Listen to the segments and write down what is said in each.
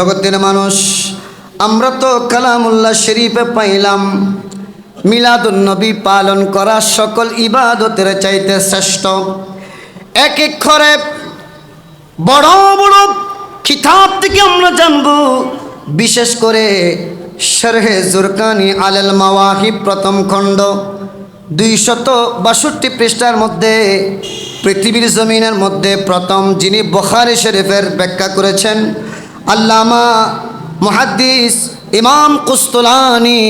জগতের মানুষ, আমরা তো কালামুল্লাহ শরীফে পাইলাম। মিলাদুন্নবী পালন করা সকল ইবাদতের চাইতে শ্রেষ্ঠ। এক এক করে বড় বড় কিতাব থেকে আমরা জানব, বিশেষ করে শরহে জুরকানি আলাল মাওয়াহি প্রথম খণ্ড, দুইশত বাষট্টি পৃষ্ঠার মধ্যে, পৃথিবীর জমিনের মধ্যে প্রথম যিনি বখারি শরীফের ব্যাখ্যা করেছেন আল্লামা মুহাদ্দিস ইমাম কুস্তলানি,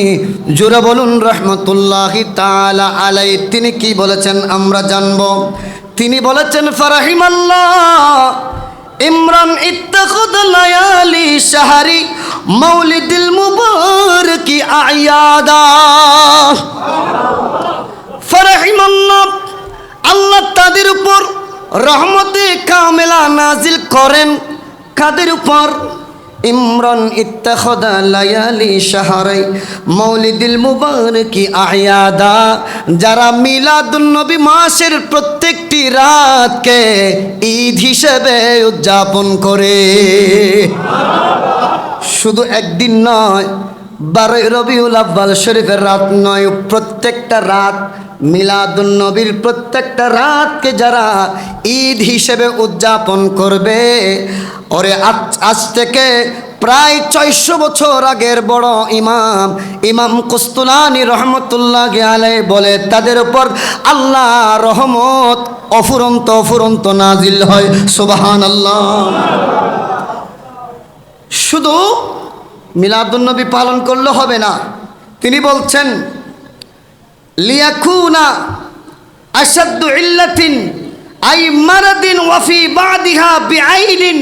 জুড়ে বলুন রহমতুল্লাহি তালা আলাই, তিনি কি বলেছেন আমরা জানব। তিনি বলেছেন ফারাহিম আল্লাহ ইমরান ইত্তাখুদ লায়ালি শাহরি মৌলিদিল মুবারকি আয়াদা। ফারাহিম আল্লাহ আল্লাহ তাদের উপর রহমতে কামেলা নাজিল করেন। কাদের উপর ইমরান ইত্তাখদা লায়ালি শাহরাই মৌলিদিল মুবারকি আয়াদা, যারা মিলাদুন্নবী মাসের প্রত্যেকটি রাতকে ঈদ হিসেবে উদযাপন করে। শুধু একদিন নয় বারোই রবিউল আব্বাল শরীফের রাত নয়, প্রত্যেকটা রাত মিলাদুল নবীর প্রত্যেকটা রাতকে যারা ঈদ হিসেবে উদযাপন করবে, ওরে আজ থেকে প্রায় ছয়শো বছর আগের বড় ইমাম ইমাম কুস্তুলানি রহমতুল্লাহ আলাই বলে, তাদের উপর আল্লাহ রহমত অফুরন্ত অফুরন্ত নাজিল হয়। সুবাহান আল্লাহ শুধু মিলাদুন্নবী পালন করলে হবে না। তিনি বলছেন, লিয়াকুনা আসাদ্দু ইল্লাতিন আই মারাদিন ওয়াফি বাদিহা বিআইনিন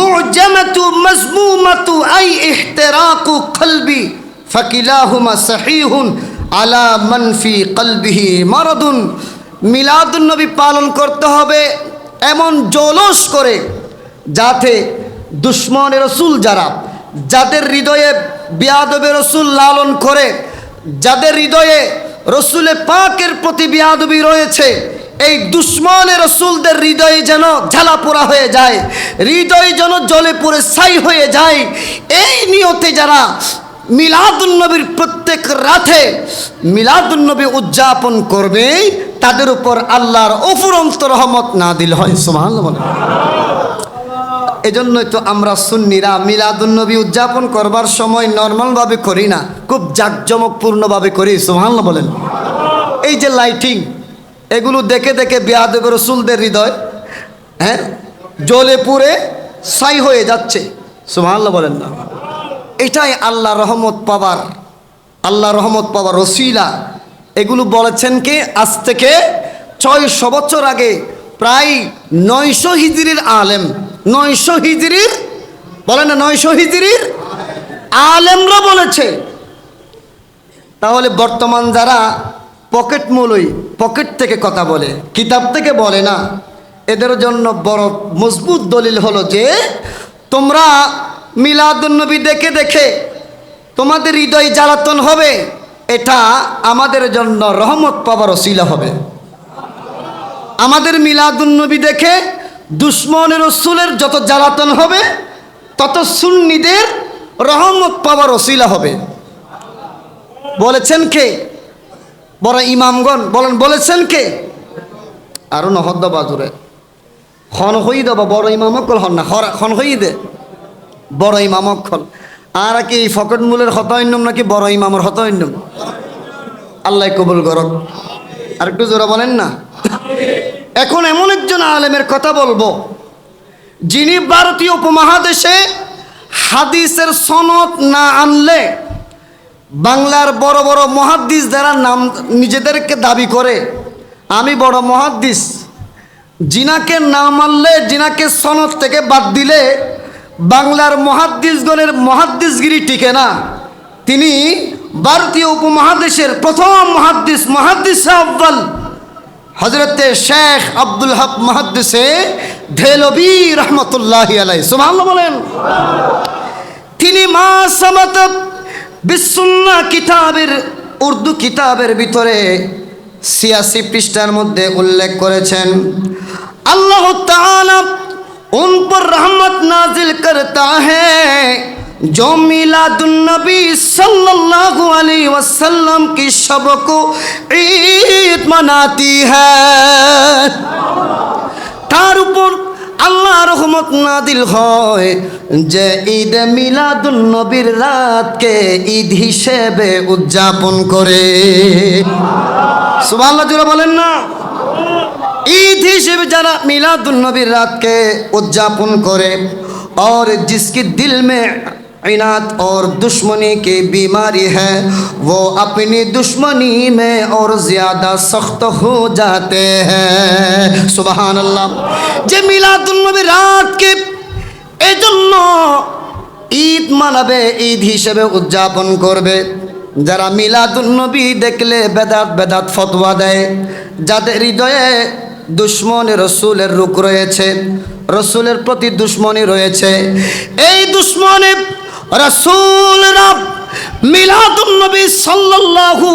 মুজামাতু মাজমুমাতু আই ইহতিরাকু কলবি ফাকিলাহুমা সহিহুন আলা মান ফি কলবিহি মারাদুন। মিলাদুন্নবী পালন করতে হবে এমন জলস করে যাতে দুশ্মনের রসুল যারা যাদের হৃদয়ে বিয়াদবে রসুল লালন করে, যাদের হৃদয়ে রসুলে পাকের প্রতি বিয়াদবি রয়েছে, এই দুশ্মনের রসুলদের হৃদয়ে যেন ঝালাপোড়া হয়ে যায়, হৃদয় যেন জলে পড়ে ছাই হয়ে যায়, এই নিয়তে যারা মিলাদুন্নবীর প্রত্যেক রাতে মিলাদুন্নবী উদযাপন করবে, তাদের উপর আল্লাহর অফুরন্ত রহমত না দিল হয় সুমান এজন্যই তো আমরা সুন্নিরা মিলাদুন্নবী উদযাপন করবার সময় নর্মালভাবে করি না, খুব জাঁকজমকপূর্ণভাবে করি সোহান বলেন। এই যে লাইটিং এগুলো দেখে দেখে বেয়াদেব রসুলদের হৃদয় হ্যাঁ জলে পুড়ে সাই হয়ে যাচ্ছে সুহান বলেন না। এটাই আল্লাহ রহমত পাবার আল্লাহ রহমত পাবার রসিলা এগুলো বলেছেন কি? আজ থেকে ছয়শো বছর আগে, প্রায় নয়শো হিজড়ির আলেম নয়শো হিজড়ির বলে না নয়শো হিজড়ির আলেমরা বলেছে। তাহলে বর্তমান যারা পকেট মূলই, পকেট থেকে কথা বলে, কিতাব থেকে বলে না, এদের জন্য বড় মজবুত দলিল হলো যে, তোমরা মিলাদুন্নবী দেখে দেখে তোমাদের হৃদয় জ্বালাতন হবে, এটা আমাদের জন্য রহমত পাবার অশিলা হবে। আমাদের মিলাদুন্নবী দেখে দুশ্মনের রসুলের যত জ্বালাতন হবে, তত সুন্নিদের রহমত পাওয়ার অশিলা হবে। বলেছেন কে? বড় ইমামগণ, বলেন, বলেছেন কে? আরও নহদ্দ খন হই দেবা বড় ইমামকল হন না খন হই দে বড় ইমামকল। আর কি ফকট মূলের হতৈন্যম নাকি বড় ইমামর হতৈন্যম আল্লাহ কবুল করক। আর একটু জোরা বলেন না? এখন এমন একজন আলেমের কথা বলব, যিনি ভারতীয় উপমহাদেশে হাদিসের সনদ না আনলে বাংলার বড় বড় মহাদ্দিস যারা নাম নিজেদেরকে দাবি করে, আমি বড় মহাদ্দিস জিনাকে না মানলে জিনাকে সনদ থেকে বাদ দিলে বাংলার মহাদ্দিসগণের মহাদ্দিসগিরি টিকে না। তিনি ভারতীয় উপমহাদেশের প্রথম মহাদ্দিস মহাদ্দিস আব্বাল হজরতে শেখ আব্দুল হক মহাদ্দিসে ধেলবি রহমতুল্লাহ আলাই সুমান বলেন তিনি মা সামাত বিসুন্না কিতাবের উর্দু কিতাবের ভিতরে ছিয়াশি পৃষ্ঠার মধ্যে উল্লেখ করেছেন আল্লাহ তাআলা उन पर रहमत नाजिल करता है जो मिलादुन्नबी सल्लल्लाहु अलैहि वसल्लम की शब को ईद मनाती है তার উপর আল্লাহ রহমত নাদিল হয় যে ঈদ মিলাদুন নবীর রাতকে ঈদ হিসেবে উদযাপন করে সুবহানাল্লাহ জোরে বলেন না ঈদ হিসেবে যারা মিলাদুন নবীর রাতকে উদযাপন করে और जिसके दिल में इनात और दुश्मनी की बीमारी है वो अपनी दुश्मनी में और ज़्यादा सख्त हो जाते हैं सुबहान अल्लाह যে মিলাদুল নবী রাতকে এজন্য ঈদ মানাবে ঈদ হিসেবে উদযাপন করবে যারা মিলাদুল নবী দেখলে বেদাত বেদাত ফতোয়া দেয় যাদের হৃদয়ে দুশ্মনে রসুলের রুখ রয়েছে রসুলের প্রতি দুশ্মনী রয়েছে এই দুশ্মনে রসুলরা মিলাদুন্নবী সাল্লাল্লাহু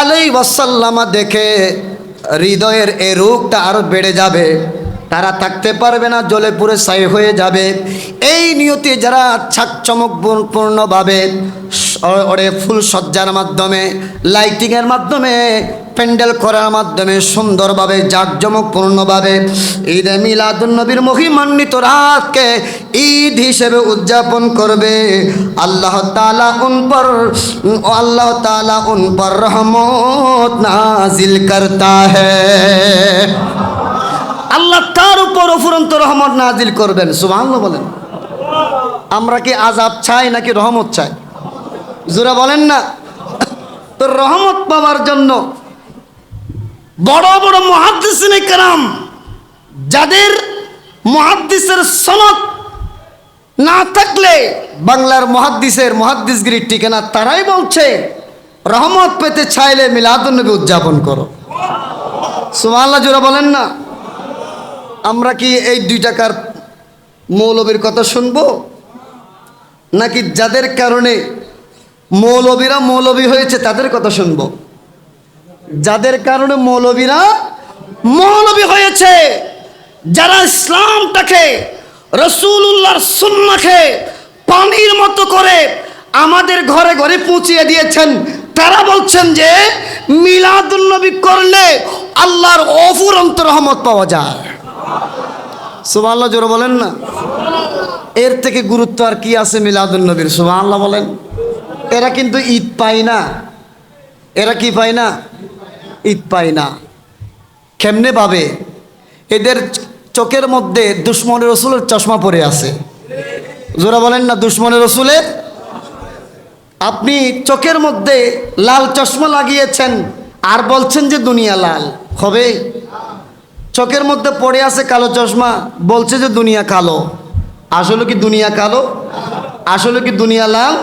আলাই ওয়াসাল্লামা দেখে হৃদয়ের এই রোগটা আরও বেড়ে যাবে। তারা থাকতে পারবে না জলে পুরে সাই হয়ে যাবে। এই নিয়তি যারা ছাকচমকপূর্ণভাবে ওরে ফুল সজ্জার মাধ্যমে লাইটিংয়ের মাধ্যমে, প্যান্ডেল করার মাধ্যমে, সুন্দরভাবে, জাঁকজমকপূর্ণভাবে, ঈদ মিলাদুন্নবীর মহিমান্বিত রাতকে ঈদ হিসেবে উদযাপন করবে। আল্লাহ তালা উন পর, আল্লাহ তালা উন পর রহমত নাজিল করতা হ্যায় আল্লাহ তার উপর অফুরন্ত রহমত নাজিল করবেন, সুবহানাল্লাহ বলেন। আমরা কি আজাব চাই নাকি রহমত চাই? জোরা বলেন না। তো রহমত পাওয়ার জন্য বড় বড় মহাদ্দিসিনে যাদের মহাদ্দিসের সনদ না থাকলে বাংলার মহাদ্দিসের মহাদ্দিসগিরির ঠিকানা তারাই বলছে, রহমত পেতে চাইলে মিলাদুন্নবী উদযাপন করো। সুবহানাল্লাহ, জোরা বলেন না। আমরা কি এই দুই টাকার মৌলবীর কথা শুনব? নাকি যাদের কারণে মৌলবীরা মৌলবী হয়েছে, তাদের কথা শুনব। যাদের কারণে মৌলবীরা মৌলবী হয়েছে, যারা ইসলামটাকে রসুল্লাহর সুন্নাকে পানির মতো করে আমাদের ঘরে ঘরে পৌঁছিয়ে দিয়েছেন, তারা বলছেন যে মিলাদুন্নবী করলে আল্লাহর অফুরন্ত রহমত পাওয়া যায়। সুবহানাল্লাহ, জোরে বলেন না। এর থেকে গুরুত্ব আর কি আছে মিলাদুল নবীর? সুবহানাল্লাহ বলেন। এরা কিন্তু ঈদ পায় না। এরা কি পায় না? ঈদ পায় না। কেমনে পাবে এদের চোখের মধ্যে দুশ্মনের রসুলের চশমা পরে আছে। জোরা বলেন না, দুশ্মনের রসুলের? আপনি চোখের মধ্যে লাল চশমা লাগিয়েছেন আর বলছেন যে দুনিয়া লাল, হবে? চোখের মধ্যে পড়ে আছে কালো চশমা, বলছে যে দুনিয়া কালো। আসলে কি দুনিয়া কালো? আসলে কি দুনিয়া লাল?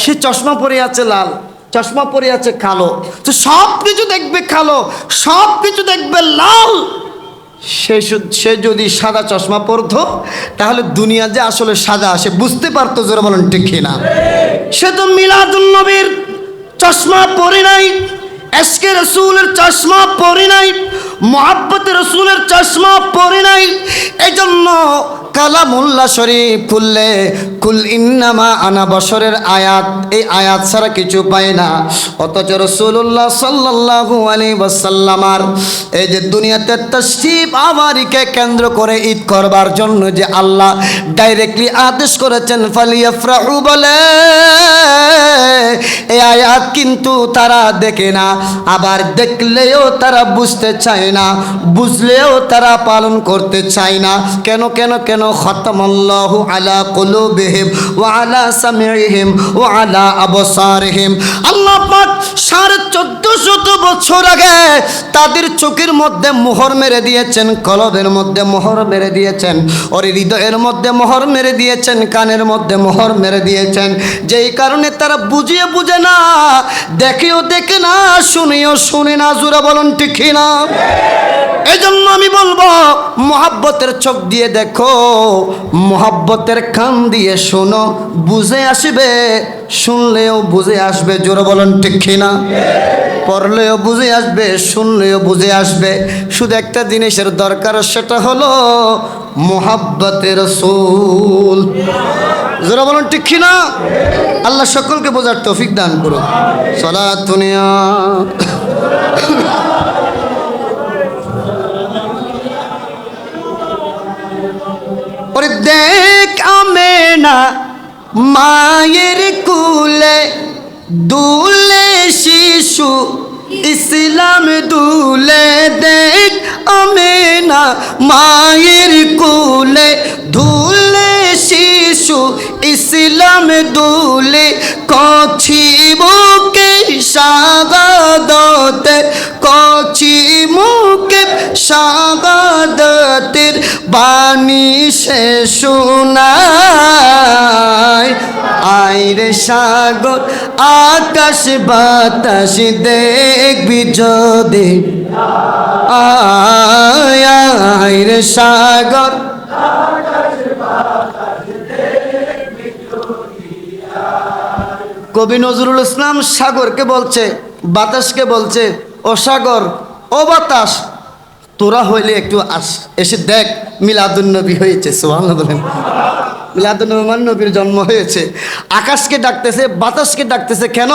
সে চশমা পরে আছে লাল, চশমা পরে আছে কালো। তো সব কিছু দেখবে কালো, সব কিছু দেখবে লাল। সে সে যদি সাদা চশমা পরতো, তাহলে দুনিয়া যে আসলে সাদা সে বুঝতে পারতো জোরে বলেন ঠিক না? সে তো মিলাদুল নবীর চশমা পরে নাই এসকে রসুলের চশমা পরে নাই, মোহাব্বত রসুলের চশমা পরে নাই এই জন্য কালামুল্লা শরীফ খুললে কুল ইন্নামা আনা বছরের আয়াত। এই আয়াত ছাড়া কিছু পায় না। অথচ রসুল্লাহ সাল্লাল্লাহু আলাইহি ওয়াসাল্লামার এই যে দুনিয়াতে তশরিফ আমারিকে কেন্দ্র করে ঈদ করবার জন্য যে আল্লাহ ডাইরেক্টলি আদেশ করেছেন, ফালিয়াফরাহু বলে এই আয়াত কিন্তু তারা দেখে না। আবার দেখলেও তারা বুঝতে চায় না, বুঝলেও তারা পালন করতে চায় না। কেন কেন কেন? খতমাল্লাহু আলা কুলুবিহিম ওয়া আলা সামিইহিম ওয়া আলা আবসারিহিম। আল্লাহ পাক সাড়ে চোদ্দ শত বছর আগে তাদের চোখের মধ্যে মোহর মেরে দিয়েছেন, কলবের মধ্যে মোহর মেরে দিয়েছেন, ওর হৃদয়ের মধ্যে মোহর মেরে দিয়েছেন, কানের মধ্যে মোহর মেরে দিয়েছেন। যেই কারণে তারা বুঝিয়ে বুঝে না, দেখেও দেখে না, শুনেও শুনে না জুড়ে বলুন ঠিক না এই জন্য আমি বলব, মোহাব্বতের চোখ দিয়ে দেখো, মোহাব্বতের কান দিয়ে শোনো, বুঝে আসবে, শুনলেও বুঝে আসবে, জোরে বলুন ঠিক না পড়লেও বুঝে আসবে, শুনলেও বুঝে আসবে। শুধু একটা জিনিসের দরকার, সেটা হলো মোহাব্বতের রসুল। যারা বলুন ঠিক কি না আল্লাহ সকলকে বোঝার তৌফিক দান করুন সলা দুনিয়া ওরে দেখ আমে না মায়ের কুলে দুলে শিশু ইসলাম দুলে দেখ আমে না মায়ের কুলে ধুলে শিশু ইসলাম দুলে কছি বুকে সাগাদতে কছি মুখে সাগাদতের বাণী সে শোনায়। আইরে সাগর, আকাশ বাতাস দেখবি যদি। আইরে সাগর, কবি নজরুল ইসলাম সাগরকে বলছে, বাতাসকে বলছে, ও সাগর ও বাতাস, তোরা হইলে একটু আস। এসে দেখ মিলাদুন্নবী হয়েছে সোহান বলেন মিলাদুন্নবী মানে নবীর জন্ম হয়েছে। আকাশকে ডাকতেছে, বাতাসকে ডাকতেছে, কেন?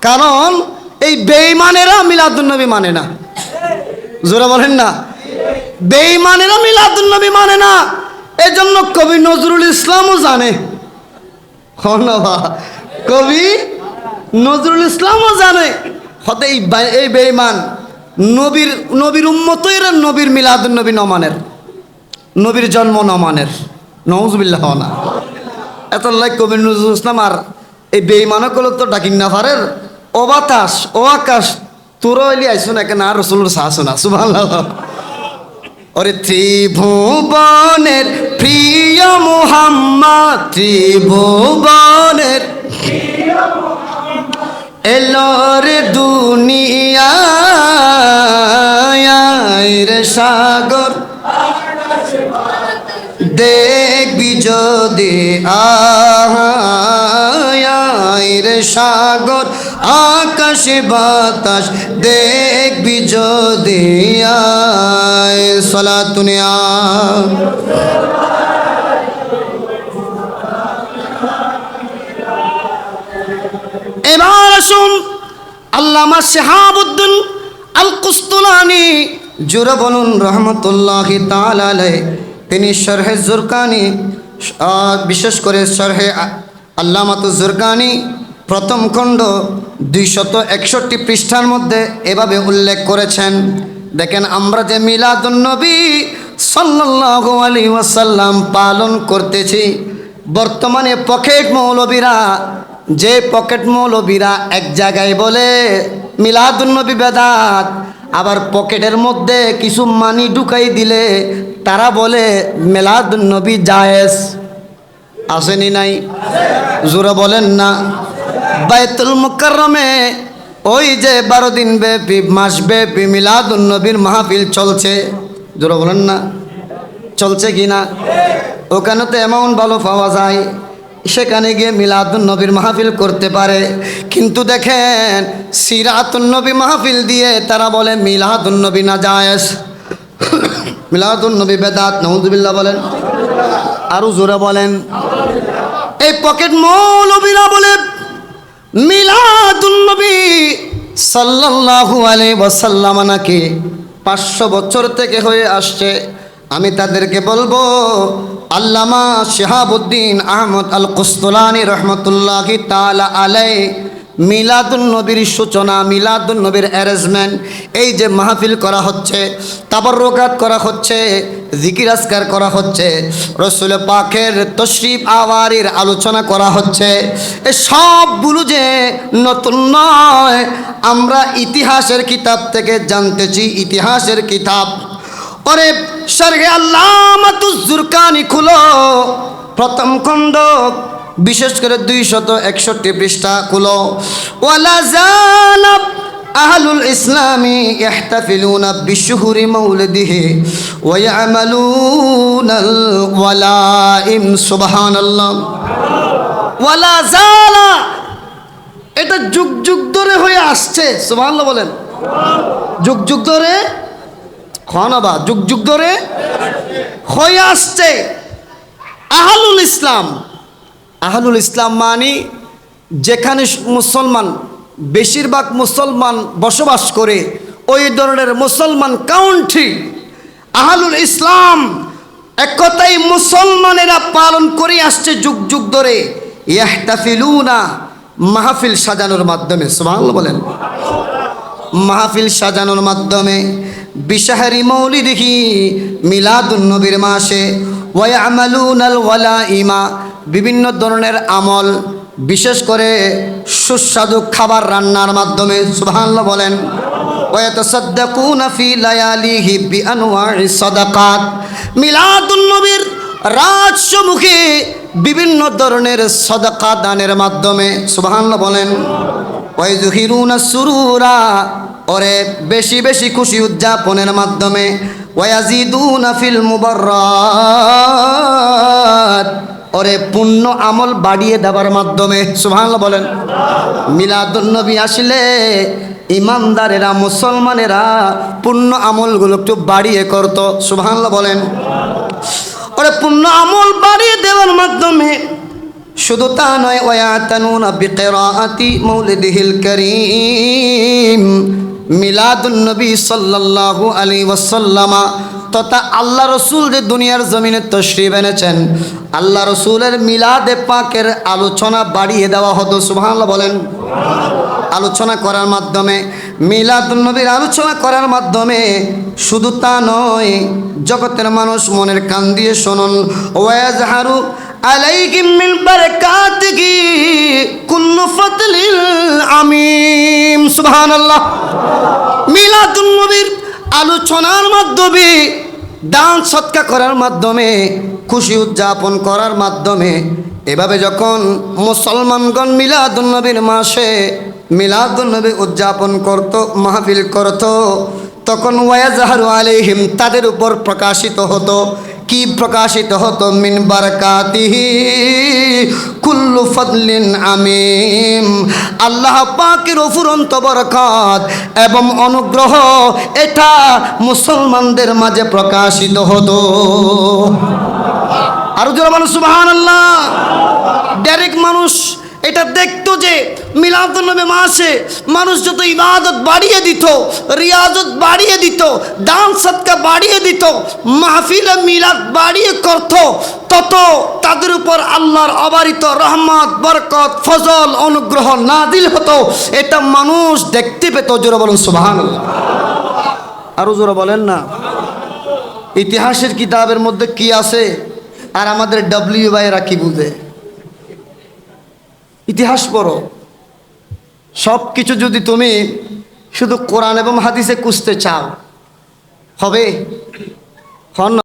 কারণ এই বেইমানেরা মিলাদুন্নবী মানে না। জোরা বলেন না। বেইমানেরা মিলাদুন্নবী মানে না। এজন্য কবি নজরুল ইসলামও জানে। কবি নজরুল ইসলামও জানে। হতে এই বা- এই বেঈমান নবীর নবীর উম্মত এরা নবীর মিলাদুন নবী নমানের। নবীর জন্ম নমানের। নওজবিল্লাহ না। এত লাইক কবি নজরুল ইসলাম আর এই বেঈমানও কল তো ডাকিন না পারের। ও বাতাস, ও আকাশ তোরা এলি আইসো না কেন? আর রসুলের শাসনা সুভান ওরে ত্রিভুবনের প্রিয় মোহাম্মদ, ত্রিভুবনের এলোর দুনিয়ায় রে সাগর। দেখবি যদি রে সাগর। আকাশ বাতাস, দেখবি যদি আয়। সলা তুনিয়া এবার আসুন আল্লামা শেহাবুদ্দিন আল কুস্তুলানি জুরে বলুন, রহমতুল্লাহ তালালে তিনি শরহে জুরকানি বিশেষ করে শরহে আল্লামাতু জুরকানি, প্রথম খণ্ড দুইশত একষট্টি পৃষ্ঠার মধ্যে এভাবে উল্লেখ করেছেন। দেখেন, আমরা যে মিলাদুন্নবী সাল্লাল্লাহু আলাইহি ওয়াসাল্লাম পালন করতেছি, বর্তমানে পকেট মৌলবীরা যে পকেট মৌলবীরা এক জায়গায় বলে মিলাদুন্নবী বেদাত। আবার পকেটের মধ্যে কিছু মানি ঢুকাই দিলে, তারা বলে মিলাদুন্নবী জায়েজ। আসেনি নাই? জোরে বলেন না। বাইতুল মুকাররমে ওই যে বারো দিন ব্যাপী, মাস ব্যাপী মিলাদুন্নবীর মাহফিল চলছে। জোরে বলেন না। চলছে কি না? ওখানে তো অ্যামাউন্ট ভালো পাওয়া যায়। সেখানে গিয়ে মিলাদুন নবীর মাহফিল করতে পারে। কিন্তু দেখেন, সিরাতুন নবী মাহফিল দিয়ে তারা বলে, মিলাদুন নবী না জায়েজ। মিলাদুন নবী বেদাত নহুদুবিল্লাহ বলেন। আরও জোরে বলেন। এই পকেট মৌলবীরা বলে, মিলাদুন নবী সাল্লাল্লাহু আলাইহি ওয়াসাল্লাম নাকি পাঁচশো বছর থেকে হয়ে আসছে। আমি তাদেরকে বলব, আল্লামা শেহাবুদ্দিন আহমদ আল কুস্তলানি রহমতুল্লাহ তালা আলাই মিলাদুন নবীর সূচনা, মিলাদুন নবীর অ্যারেঞ্জমেন্ট এই যে মাহফিল করা হচ্ছে তাবরকাত করা হচ্ছে, জিকির আসকার করা হচ্ছে, রসুল পাখের তশরিফ আওয়ারির আলোচনা করা হচ্ছে, এ সবগুলো যে নতুন নয়, আমরা ইতিহাসের কিতাব থেকে জানতেছি, ইতিহাসের কিতাব। ওরে সরগে আল্লামাতুজুরকানি খুলো। প্রথম খণ্ড বিশেষ করে দুইশত একষট্টি পৃষ্ঠা খুলো। ওয়ালা জালাব আহলুল ইসলামি ইহতাফিলুনা বিশুহুরি মৌলিদিহি ওয়া ইয়ামালুনাল ওয়ালাইম, সুবহানাল্লাহ। ওয়ালা জালা, এটা যুগ যুগ ধরে ধরে হয়ে আসছে, সুবহানাল্লাহ বলেন। যুগ যুগ ধরে খনাবা যুগ যুগ ধরে হয়ে আসছে। আহলুল ইসলাম। আহলুল ইসলাম মানি যেখানে মুসলমান, বেশিরভাগ মুসলমান বসবাস করে, ওই ধরনের মুসলমান কাউন্ট্রি, আহলুল ইসলাম এক কথাই মুসলমানেরা পালন করে আসছে যুগ যুগ ধরে। ইয়াহতাফিলুনা মাহফিল সাজানোর মাধ্যমে, সুবহানাল্লাহ বলেন। মাহফিল সাজানোর মাধ্যমে বিশাহারি মৌলিদিহি মিলাদুন নবীর মাসে ওয়ালা ইমা বিভিন্ন ধরনের আমল, বিশেষ করে সুস্বাদু খাবার রান্নার মাধ্যমে, সুবহানাল্লাহ বলেন ওয়াতাসাদ্দাকুনা ফি লায়ালিহি বিআনওয়া'i সাদাকাত। মিলাদুন নবীর রাজসমুখে বিভিন্ন ধরনের সদকা দানের মাধ্যমে, সুবহানাল্লাহ বলেন সুরুরা, ওরে বেশি বেশি খুশি উদযাপনের মাধ্যমে ফিল মুবাররাত, ওরে পুণ্য আমল বাড়িয়ে দেওয়ার মাধ্যমে, সুবহানাল্লাহ বলেন। মিলাদুন নবী আসলে ইমানদারেরা, মুসলমানেরা পুণ্য আমলগুলো একটু বাড়িয়ে করতো, সুবহানাল্লাহ বলেন। ওরে পুণ্য আমল বাড়িয়ে দেওয়ার মাধ্যমে শুধু তা নয়, ওয়াতানুনা বিকিরাআতি মৌলিদিহিল করিম। মিলাদুন নবী সাল্লাল্লাহু আলাইহি ওয়াসাল্লামা। তথা আল্লাহ রসুল যে দুনিয়ার জমিনে তশরিফ এনেছেন, আল্লাহ রসুলের মিলাদে পাকের আলোচনা বাড়িয়ে দেওয়া হতো, সুবহানাল্লাহ বলেন। আলোচনা করার মাধ্যমে মিলাদুন্নবীর আলোচনা করার মাধ্যমে শুধু তা নয়, জগতের মানুষ মনের কান দিয়ে শুনুন। ওয়াজহারু আলাইহিম মিন বারাকাতিহি কুল্লু ফাদলিল আমিম সুবহানাল্লাহ। মিলাদুন্নবীর আলোচনার মাধ্যমে, দান সৎকা করার মাধ্যমে, খুশি উদযাপন করার মাধ্যমে, এভাবে যখন মুসলমানগণ মিলাদুন্নবীর মাসে মিলাদুন্নবী উদযাপন করত, মাহফিল করত, তখন ওয়াজাহারু আলাইহিম তাদের উপর প্রকাশিত হতো। কি প্রকাশিত হতো মিন বারাকাতিহি কুল্লু ফদলিন আমিম। আল্লাহ পাকের অফুরন্ত বরকত এবং অনুগ্রহ এটা মুসলমানদের মাঝে প্রকাশিত হতো। আরও যারা মানুষ সুবাহান আল্লাহ ডাইরেক্ট মানুষ এটা দেখতো যে মিলাদুন্নবী মাসে মানুষ যত ইবাদত বাড়িয়ে দিত, রিয়াজত বাড়িয়ে দিত, দান সৎকা বাড়িয়ে দিত, মাহফিলে মিলাদ বাড়িয়ে করত, তত তাদের উপর আল্লাহর অবারিত রহমত, বরকত, ফজল, অনুগ্রহ নাদিল হতো। এটা মানুষ দেখতে পেত, জোরে বলুন সুবাহান আরও জোরে বলেন না। ইতিহাসের কিতাবের মধ্যে কি আছে? আর আমাদের ডব্লিউ বাইরা কি বুঝে? ইতিহাস পড়ো। সব কিছু যদি তুমি শুধু কোরআন এবং হাদিসে কুঁচতে চাও হবে? হন